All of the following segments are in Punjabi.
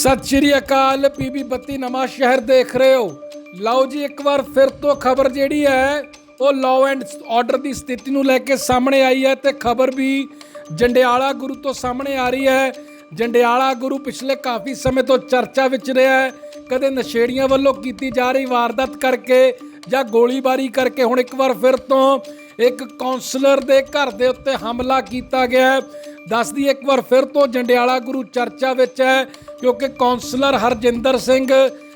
ਸਤਿ ਸ਼੍ਰੀ ਅਕਾਲ, ਪੀਬੀ ਬੱਤੀ ਨਵਾਂ ਸ਼ਹਿਰ ਦੇਖ ਰਹੇ ਹੋ। ਲਓ ਜੀ, ਇੱਕ ਵਾਰ ਫਿਰ ਤੋਂ ਖਬਰ ਜਿਹੜੀ ਹੈ, ਉਹ ਲਾਅ ਐਂਡ ਆਰਡਰ ਦੀ ਸਥਿਤੀ ਨੂੰ ਲੈ ਕੇ ਸਾਹਮਣੇ ਆਈ ਹੈ ਤੇ ਖਬਰ ਵੀ ਜੰਡਿਆਲਾ ਗੁਰੂ ਤੋਂ ਸਾਹਮਣੇ ਆ ਰਹੀ ਹੈ। ਜੰਡਿਆਲਾ ਗੁਰੂ ਪਿਛਲੇ ਕਾਫੀ ਸਮੇਂ ਤੋਂ ਚਰਚਾ ਵਿੱਚ ਰਿਹਾ ਹੈ। ਕਦੇ ਨਸ਼ੇੜੀਆਂ ਵੱਲੋਂ ਕੀਤੀ ਜਾ ਰਹੀ ਵਾਰਦਾਤ ਕਰਕੇ ਜਾਂ ਗੋਲੀਬਾਰੀ ਕਰਕੇ ਹੁਣ ਇੱਕ ਵਾਰ ਫਿਰ ਤੋਂ ਇੱਕ ਕਾਉਂਸਲਰ ਦੇ ਘਰ ਦੇ ਉੱਤੇ ਹਮਲਾ ਕੀਤਾ ਗਿਆ ਹੈ। ਦੱਸਦੀ ਇੱਕ ਵਾਰ ਫਿਰ ਤੋਂ ਜੰਡਿਆਲਾ ਗੁਰੂ ਚਰਚਾ ਵਿੱਚ ਹੈ, ਕਿਉਂਕਿ ਕਾਉਂਸਲਰ ਹਰਜਿੰਦਰ ਸਿੰਘ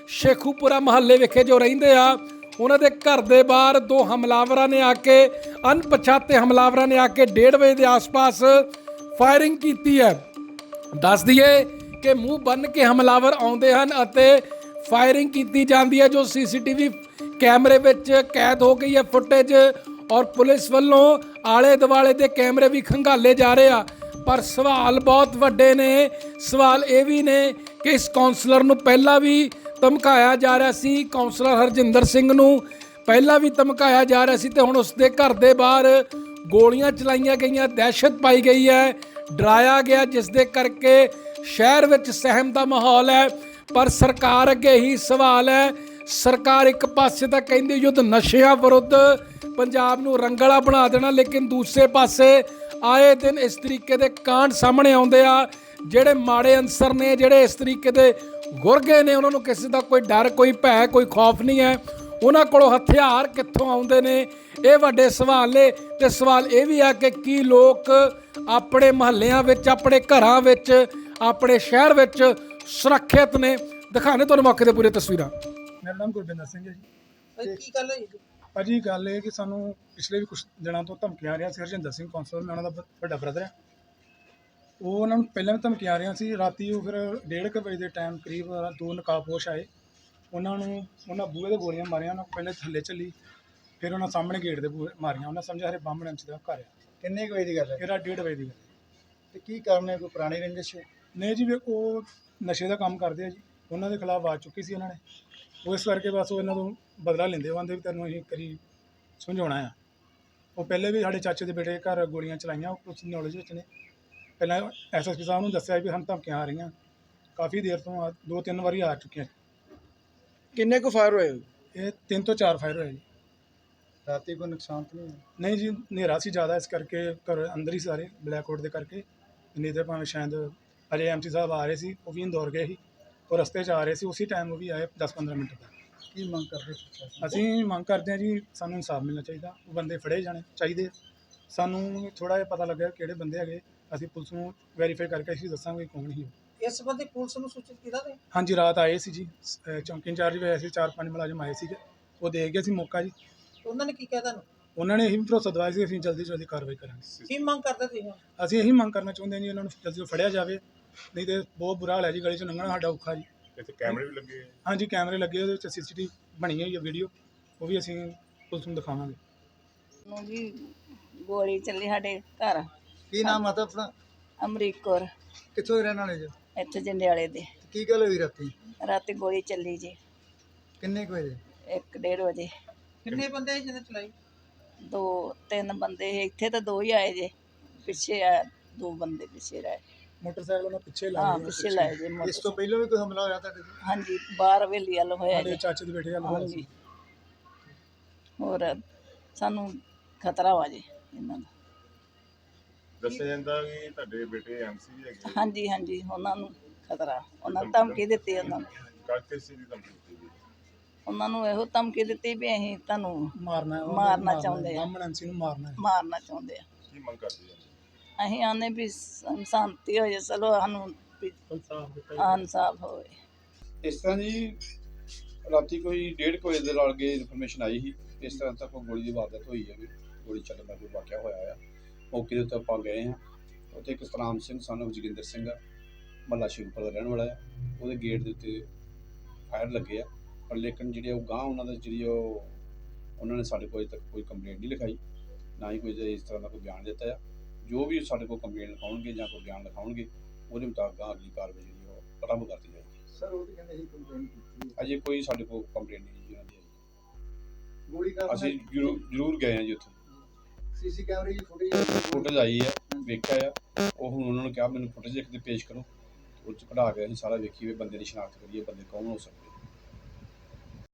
ਸ਼ੇਖੂਪੁਰਾ ਮਹੱਲੇ ਵਿਖੇ ਜੋ ਰਹਿੰਦੇ ਆ, ਉਹਨਾਂ ਦੇ ਘਰ ਦੇ ਬਾਹਰ ਦੋ ਹਮਲਾਵਰਾਂ ਨੇ ਆ ਕੇ, ਅਣਪਛਾਤੇ ਹਮਲਾਵਰਾਂ ਨੇ ਆ ਕੇ 1:30 ਵਜੇ ਦੇ ਆਸ-ਪਾਸ ਫਾਇਰਿੰਗ ਕੀਤੀ ਹੈ। ਦੱਸ ਦਈਏ ਕਿ ਮੂੰਹ ਬੰਨ ਕੇ ਹਮਲਾਵਰ ਆਉਂਦੇ ਹਨ ਅਤੇ ਫਾਇਰਿੰਗ ਕੀਤੀ ਜਾਂਦੀ ਹੈ, ਜੋ ਸੀਸੀਟੀਵੀ ਕੈਮਰੇ ਵਿੱਚ ਕੈਦ ਹੋ ਗਈ ਹੈ, ਫੁਟੇਜ ਔਰ ਪੁਲਿਸ ਵੱਲੋਂ ਆਲੇ ਦੁਆਲੇ ਦੇ ਕੈਮਰੇ ਵੀ ਖੰਗਾਲੇ ਜਾ ਰਹੇ ਆ। ਪਰ ਸਵਾਲ ਬਹੁਤ ਵੱਡੇ ਨੇ। ਸਵਾਲ ਇਹ ਵੀ ਨੇ ਕਿ ਇਸ ਕਾਉਂਸਲਰ ਨੂੰ ਪਹਿਲਾਂ ਵੀ ਧਮਕਾਇਆ ਜਾ ਰਿਹਾ ਸੀ ਕਾਉਂਸਲਰ ਹਰਜਿੰਦਰ ਸਿੰਘ ਨੂੰ। ਪਹਿਲਾਂ ਵੀ ਧਮਕਾਇਆ ਜਾ ਰਿਹਾ ਸੀ ਤੇ ਹੁਣ ਉਸ ਦੇ ਘਰ ਦੇ ਬਾਹਰ ਗੋਲੀਆਂ ਚਲਾਈਆਂ ਗਈਆਂ, ਦਹਿਸ਼ਤ ਪਾਈ ਗਈ ਹੈ। ਡਰਾਇਆ ਗਿਆ, ਜਿਸ ਦੇ ਕਰਕੇ ਸ਼ਹਿਰ ਵਿੱਚ ਸਹਿਮ ਦਾ ਮਾਹੌਲ ਹੈ। ਪਰ ਸਰਕਾਰ ਅੱਗੇ ਹੀ ਸਵਾਲ ਹੈ ਸਰਕਾਰ ਇੱਕ ਪਾਸੇ ਤਾਂ ਕਹਿੰਦੀ ਯੁੱਧ ਨਸ਼ਿਆਂ ਵਿਰੁੱਧ, ਪੰਜਾਬ ਨੂੰ ਰੰਗਲਾ ਬਣਾ ਦੇਣਾ, ਲੇਕਿਨ ਦੂਸਰੇ ਪਾਸੇ ਆਏ ਦਿਨ ਇਸ ਤਰੀਕੇ ਦੇ ਕਾਂਡ ਸਾਹਮਣੇ ਆਉਂਦੇ ਆ, ਜਿਹੜੇ ਮਾੜੇ ਅਨਸਰ ਨੇ, ਜਿਹੜੇ ਇਸ ਤਰੀਕੇ ਦੇ ਗੁਰਗੇ ਨੇ, ਉਹਨਾਂ ਨੂੰ ਕਿਸੇ ਦਾ ਕੋਈ ਡਰ, ਕੋਈ ਭੈ, ਕੋਈ ਖੌਫ ਨਹੀਂ ਹੈ। ਉਹਨਾਂ ਕੋਲੋਂ ਹਥਿਆਰ ਕਿੱਥੋਂ ਆਉਂਦੇ ਨੇ? ਇਹ ਵੱਡੇ ਸਵਾਲ ਨੇ, ਤੇ ਸਵਾਲ ਇਹ ਵੀ ਆ ਕਿ ਕੀ ਲੋਕ ਆਪਣੇ ਮਹੱਲਿਆਂ ਵਿੱਚ, ਆਪਣੇ ਘਰਾਂ ਵਿੱਚ, ਆਪਣੇ ਸ਼ਹਿਰ ਵਿੱਚ ਸੁਰੱਖਿਅਤ ਨੇ? ਦਿਖਾਣੇ ਤੁਹਾਨੂੰ ਮੌਕੇ ਤੇ ਪੂਰੀ ਤਸਵੀਰਾਂ। ਮੇਰਾ ਨਾਮ ਗੁਰਬਿੰਦਰ ਸਿੰਘ ਹੈ ਜੀ। ਭਾਈ ਕੀ ਗੱਲ ਹੋਈ? ਜੀ? ਭਾਜੀ ਗੱਲ ਇਹ ਕਿ ਸਾਨੂੰ ਪਿਛਲੇ ਵੀ ਕੁਝ ਦਿਨਾਂ ਤੋਂ ਧਮਕੀਆਂ ਆ ਰਹੀਆਂ ਸੀ ਹਰਜਿੰਦਰ ਸਿੰਘ ਕੌਂਸਲਰ ਮੈਂ ਉਹਨਾਂ ਦਾ ਬ- ਵੱਡਾ ਬ੍ਰਦਰ ਹੈ ਉਹ ਉਹਨਾਂ ਨੂੰ ਪਹਿਲਾਂ ਵੀ ਧਮਕੀਆਂ ਆ ਰਹੀਆਂ ਸੀ ਰਾਤੀ ਉਹ ਫਿਰ 1:30 ਵਜੇ ਦੇ ਟਾਈਮ ਕਰੀਬ ਦੋ ਨਕਾਬਪੋਸ਼ ਆਏ। ਉਹਨਾਂ ਨੂੰ ਉਹਨਾਂ ਬੂਹੇ ਦੇ ਗੋਲੀਆਂ ਮਾਰੀਆਂ ਉਹਨਾਂ ਪਹਿਲੇ ਥੱਲੇ ਚੱਲੀ। ਫਿਰ ਉਹਨਾਂ ਸਾਹਮਣੇ ਗੇਟ ਦੇ ਬੂਹੇ ਮਾਰੀਆਂ ਉਹਨਾਂ ਸਮਝਿਆ ਹਰੇ ਬੰਬ ਐਮਸੀ ਦਾ ਘਰ ਆ। ਕਿੰਨੇ ਕੁ ਵਜੇ ਦੀ ਗੱਲ ਹੈ? ਫਿਰ 1:30 ਵਜੇ ਦੀ ਗੱਲ। ਤੇ ਕੀ ਕਾਰਨ ਹੈ? ਕੋਈ ਪੁਰਾਣੀ ਰੰਜਿਸ਼ ਹੈ? ਨਹੀਂ ਜੀ ਵੇਖੋ ਉਹ ਨਸ਼ੇ ਦਾ ਕੰਮ ਕਰਦੇ ਆ ਜੀ। ਉਹਨਾਂ ਦੇ ਖਿਲਾਫ ਆਵਾਜ਼ ਚੁੱਕੀ ਸੀ ਉਹਨਾਂ ਨੇ। ਉਹ ਇਸ ਕਰਕੇ ਬਸ ਉਹ ਇਹਨਾਂ ਤੋਂ ਬਦਲਾ ਲੈਂਦੇ ਉਹ ਆਂਦੇ ਵੀ ਤੈਨੂੰ ਅਸੀਂ ਕਰੀ ਸਮਝਾਉਣਾ ਆ। ਉਹ ਪਹਿਲੇ ਵੀ ਸਾਡੇ ਚਾਚੇ ਦੇ ਬੇਟੇ ਘਰ ਗੋਲੀਆਂ ਚਲਾਈਆਂ ਉਹ ਕੁਝ ਨੌਲੇਜ ਵਿੱਚ ਨੇ। ਪਹਿਲਾਂ ਐਸਐਸਪੀ ਸਾਹਿਬ ਨੂੰ ਦੱਸਿਆ ਵੀ ਸਾਨੂੰ ਧਮਕੀਆਂ ਆ ਰਹੀਆਂ। ਕਾਫੀ ਦੇਰ ਤੋਂ ਆ- ਦੋ ਤਿੰਨ ਵਾਰੀ ਆ ਚੁੱਕੀਆਂ। ਕਿੰਨੇ ਕੁ ਫਾਇਰ ਹੋਏ? ਇਹ ਤਿੰਨ ਤੋਂ ਚਾਰ ਫਾਇਰ ਹੋਏ ਜੀ। ਰਾਤੀ ਕੋਈ ਨੁਕਸਾਨ ਤਾਂ ਨਹੀਂ ਹੋਇਆ? ਨਹੀਂ ਜੀ ਹਨੇਰਾ ਸੀ ਜ਼ਿਆਦਾ ਇਸ ਕਰਕੇ ਘਰ ਅੰਦਰ ਹੀ ਸਾਰੇ ਬਲੈਕ ਆਊਟ ਦੇ ਕਰਕੇ। ਨਹੀਂ ਤਾਂ ਭਾਵੇਂ ਸ਼ਾਇਦ ਅਜੇ ਐਮਸੀ ਸਾਹਿਬ ਆ ਰਹੇ ਸੀ ਉਹ ਵੀ ਇੰਦੌਰ ਗਏ ਸੀ। ਉਹ ਰਸਤੇ 'ਚ ਆ ਰਹੇ ਸੀ ਉਸੇ ਟਾਈਮ ਉਹ ਵੀ ਆਏ 10-15 ਮਿੰਟ ਤੱਕ ਕੀ ਮੰਗ ਕਰਦੇ ਪ੍ਰਸ਼ਾਸਨ ਅਸੀਂ ਮੰਗ ਕਰਦੇ ਹਾਂ ਜੀ ਸਾਨੂੰ ਇਨਸਾਫ ਮਿਲਣਾ ਚਾਹੀਦਾ ਉਹ ਬੰਦੇ ਫੜੇ ਜਾਣੇ ਚਾਹੀਦੇ ਸਾਨੂੰ ਥੋੜਾ ਜਿਹਾ ਪਤਾ ਲੱਗਾ ਕਿਹੜੇ ਬੰਦੇ ਹੈਗੇ ਅਸੀਂ ਪੁਲਿਸ ਨੂੰ ਵੈਰੀਫਾਈ ਕਰਕੇ ਅਸੀਂ ਦੱਸਾਂਗੇ ਕੌਣ ਹੀ ਉਹ। ਇਸ ਸੰਬੰਧੀ ਪੁਲਿਸ ਨੂੰ ਸੂਚਿਤ ਕੀਤਾ ਤੇ ਹਾਂਜੀ ਰਾਤ ਆਏ ਸੀ ਜੀ ਅਹ ਚੌਂਕੀ ਇੰਚਾਰਜ ਵੀ ਆਏ ਸੀ ਚਾਰ ਪੰਜ ਮੁਲਾਜ਼ਮ ਆਏ ਸੀਗੇ ਉਹ ਦੇਖ ਗਏ ਸੀ ਮੌਕਾ ਜੀ। ਉਹਨਾਂ ਨੇ ਕੀ ਕਿਹਾ ਤੁਹਾਨੂੰ? ਉਹਨਾਂ ਨੇ ਇਹੀ ਭਰੋਸਾ ਦਵਾਇਆ ਸੀ ਅਸੀਂ ਜਲਦੀ ਤੋਂ ਜਲਦੀ ਕਾਰਵਾਈ ਕਰਾਂਗੇ। ਕੀ ਮੰਗ ਕਰਦੇ ਤੁਸੀਂ ਹੁਣ? ਅਸੀਂ ਇਹੀ ਮੰਗ ਕਰਨਾ ਚਾਹੁੰਦੇ ਹਾਂ ਜੀ ਉਹਨਾਂ ਨੂੰ ਜਲਦੀ ਤੋਂ ਫੜਿਆ ਜਾਵੇ ਨਹੀਂ ਤੇ ਬਹੁਤ ਬੁਰਾ ਹਾਲ ਹੈ ਜੀ ਗਲੀ 'ਚ ਲੰਘਣਾ ਸਾਡਾ ਔਖਾ ਜੀ। ਇੱਥੇ ਕੈਮਰੇ ਵੀ ਲੱਗੇ ਆ। ਹਾਂਜੀ ਕੈਮਰੇ ਲੱਗੇ ਉਹਦੇ ਵਿੱਚ ਸੀਸੀਟੀਵੀ ਬਣੀ ਹੋਈ ਹੈ ਵੀਡੀਓ ਉਹ ਵੀ ਅਸੀਂ ਪੁਲਿਸ ਨੂੰ ਦਿਖਾਵਾਂਗੇ। ਨੂੰ ਜੀ ਗੋਲੀ ਚੱਲੀ ਸਾਡੇ ਘਰ। ਕੀ ਨਾਮ ਆਦਾ ਆਪਣਾ? ਅਮਰੀਕ ਕੌਰ। ਕਿੱਥੋਂ ਦੇ ਰਹਿਣ ਵਾਲੇ ਜੀ? ਇੱਥੇ ਜੰਡਿਆਲੇ ਦੇ। ਕੀ ਗੱਲ ਹੋਈ ਰਾਤੀ? ਰਾਤੀ ਗੋਲੀ ਚੱਲੀ ਜੀ। ਕਿੰਨੇ ਕੁ ਵਜੇ? 1:30 ਵਜੇ। ਕਿੰਨੇ ਬੰਦੇ ਜਿਹਨੇ ਚਲਾਈ? ਦੋ ਤਿੰਨ ਬੰਦੇ ਇੱਥੇ ਤਾਂ ਦੋ ਹੀ ਆਏ ਜੇ। ਪਿੱਛੇ ਆ ਦੋ ਬੰਦੇ ਪਿੱਛੇ ਰਹੇ ਮੋਟਰਸਾਈਕਲ ਉਹਨਾਂ ਪਿੱਛੇ ਲਾ ਹਾਂ ਪਿੱਛੇ ਲਾਏ ਜੇ ਇਸ ਮੋਟਰ ਤੋਂ ਪਹਿਲਾਂ ਵੀ ਕੋਈ ਹਮਲਾ ਹੋਇਆ ਤੁਹਾਡੇ ਤੇ? ਹਾਂਜੀ ਬਾਹਰ ਹਵੇਲੀ ਵੱਲ ਹੋਇਆ ਸਾਡੇ ਜੀ। ਚਾਚੇ ਦੇ ਬੇਟੇ ਦਾ ਹੋਇਆ ਸੀ? ਹਾਂਜੀ ਹੋਰ ਸਾਨੂੰ ਖਤਰਾ ਵਾ ਜੀ ਇਹਨਾਂ ਦਾ। ਦੱਸਿਆ ਜਾਂਦਾ ਕਿ ਤੁਹਾਡੇ ਬੇਟੇ ਐਮਸੀ ਹੈਗੇ ਹਾਂਜੀ ਹਾਂਜੀ ਉਹਨਾਂ ਨੂੰ ਖਤਰਾ। ਉਹਨਾਂ ਨੂੰ ਧਮਕੀ ਦਿੱਤੀ ਉਹਨਾਂ ਨੂੰ। ਕਾਕੇ ਸੀ ਦੀ ਧਮਕੀ ਦਿੱਤੀ ਗਈ ਉਹਨਾਂ ਨੂੰ ਇਹੋ ਧਮਕੀ ਦਿੱਤੀ ਵੀ ਅਸੀਂ ਤੁਹਾਨੂੰ ਮਾਰਨਾ ਹੈ, ਉਹਨੂੰ ਮਾਰਨਾ ਹੈ, ਚਾਹੁੰਦੇ ਆ। ਬਾਹਮਣ ਐਮਸੀ ਨੂੰ ਮਾਰਨਾ ਹੈ। ਮਾਰਨਾ ਚਾਹੁੰਦੇ ਆ। ਕੀ ਮੰਗ ਕਰਦੇ ਆ? ਅਸੀਂ ਆਨੇ ਵੀ ਸ- ਸ਼ਾਂਤੀ ਹੋ ਜਾਏ ਚਲੋ ਸਾਨੂੰ ਵੀ ਇਨਸਾਫ਼ ਹੋਵੇ। ਇਸ ਤਰ੍ਹਾਂ ਜੀ, ਰਾਤੀ ਕੋਈ 1:30 ਵਜੇ ਦੇ ਨਾਲ ਲਾਗੇ ਇਨਫੋਰਮੇਸ਼ਨ ਆਈ ਸੀ, ਇਸ ਤਰ੍ਹਾਂ ਤਾਂ ਕੋਈ ਗੋਲੀ ਦੀ ਵਾਰਦਾਤ ਹੋਈ ਹੈ ਵੀ ਗੋਲੀ ਚੱਲਣ ਦਾ ਕੋਈ ਵਾਕਿਆ ਹੋਇਆ ਆ। ਮੌਕੇ ਦੇ ਉੱਤੇ ਆਪਾਂ ਗਏ ਹਾਂ, ਉੱਥੇ ਇੱਕ ਸਿੰਘ ਸਾਨੂੰ ਜੋਗਿੰਦਰ ਸਿੰਘ ਆ, ਮੱਲਾ ਸ਼ਿਵਪੁਰ ਦਾ ਰਹਿਣ ਵਾਲਾ ਆ। ਉਹਦੇ ਗੇਟ ਦੇ ਉੱਤੇ ਫਾਇਰ ਲੱਗੇ ਆ, ਪਰ ਲੇਕਿਨ ਜਿਹੜੇ ਉਹ ਗਾਂ ਉਹਨਾਂ ਦਾ, ਜਿਹੜੀ ਉਹ, ਉਹਨਾਂ ਨੇ ਸਾਡੇ ਕੋਲ ਅਜੇ ਤੱਕ ਕੋਈ ਕੰਪਲੇਂਟ ਨਹੀਂ ਲਿਖਾਈ, ਨਾ ਹੀ ਕੋਈ ਇਸ ਤਰ੍ਹਾਂ ਦਾ ਕੋਈ ਬਿਆਨ ਦਿੱਤਾ ਆ। ਜੋ ਵੀ ਸਾਡੇ ਕੋਲ ਕੰਪਲੇਂਟ ਲਿਖਾਉਣਗੇ ਜਾਂ ਕੋਈ ਬਿਆਨ ਲਿਖਾਉਣਗੇ ਉਹਦੇ ਮੁਤਾਬਕ ਅਗਲੀ ਕਾਰਵਾਈ ਜਿਹੜੀ ਉਹ ਆਰੰਭ ਕਰਤੀ ਜਾਏਗੀ। ਸਰ ਉਹ ਤਾਂ ਕਹਿੰਦੇ ਸੀ ਕੰਪਲੇਂਟ ਕੀਤੀ ਅਜੇ ਕੋਈ ਸਾਡੇ ਕੋਲ ਕੰਪਲੇਂਟ ਨਹੀਂ ਜੀ ਉਹਨਾਂ ਦੀ ਆਈ। ਗੋਲੀ ਕਾਰਨ ਅਸੀਂ ਜ਼ਰੂਰ ਗਏ ਹਾਂ ਜੀ ਉੱਥੇ। ਸੀਸੀ ਕੈਮਰੇ ਦੀ ਫੁਟੇਜ ਫੁਟੇਜ ਆਈ ਹੈ ਵੇਖਿਆ ਆ। ਉਹ ਹੁਣ ਉਹਨਾਂ ਨੂੰ ਕਿਹਾ ਮੈਨੂੰ ਫੁਟੇਜ ਇੱਕ ਤੇ ਪੇਸ਼ ਕਰੋ। ਉਹ 'ਚ ਕਢਾ ਕੇ ਅਸੀਂ ਸਾਰਾ ਵੇਖੀਏ ਵੀ ਬੰਦੇ ਦੀ ਸ਼ਨਾਖਤ ਕਰੀਏ ਬੰਦੇ ਕੌਣ ਹੋ ਸਕਦੇ